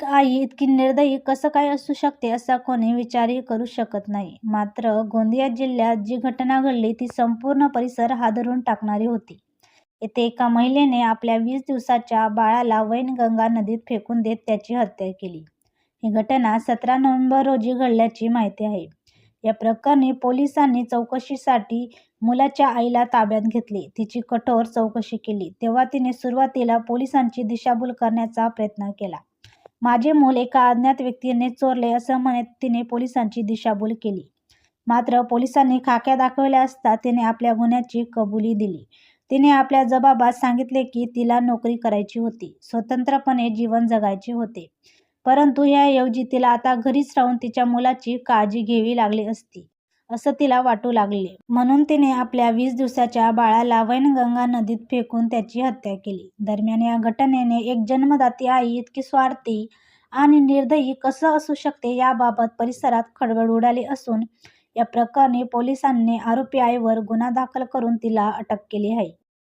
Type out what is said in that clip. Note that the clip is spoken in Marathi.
एक आई इतकी निर्दयी कसं काय असू शकते असा कोणी विचारही करू शकत नाही. मात्र गोंदिया जिल्ह्यात जी घटना घडली ती संपूर्ण परिसर हादरून टाकणारी होती. येथे एका महिलेने आपल्या वीस दिवसाच्या बाळाला वैनगंगा नदीत फेकून देत त्याची हत्या केली. ही घटना सतरा नोव्हेंबर रोजी घडल्याची माहिती आहे. या प्रकरणी पोलिसांनी चौकशीसाठी मुलाच्या आईला ताब्यात घेतले. तिची कठोर चौकशी केली तेव्हा तिने सुरुवातीला पोलिसांची दिशाभूल करण्याचा प्रयत्न केला. माझे मूल एका अज्ञात व्यक्तीने चोरले असं म्हणत तिने पोलिसांची दिशाभूल केली. मात्र पोलिसांनी खाक्या दाखवल्या असता तिने आपल्या गुन्ह्याची कबुली दिली. तिने आपल्या जबाबात सांगितले की तिला नोकरी करायची होती, स्वतंत्रपणे जीवन जगायचे होते. परंतु याऐवजी तिला आता घरीच राहून तिच्या मुलाची काळजी घ्यावी लागली असती, असं तिला वाटू लागले. म्हणून तिने आपल्या वीस दिवसाच्या बाळाला वैनगंगा नदीत फेकून त्याची हत्या केली. दरम्यान या घटनेने एक जन्मदाती आई इतकी स्वार्थी आणि निर्दयी कसं असू शकते याबाबत परिसरात खळबळ उडाली असून या प्रकरणी पोलिसांनी आरोपी आईवर गुन्हा दाखल करून तिला अटक केली आहे.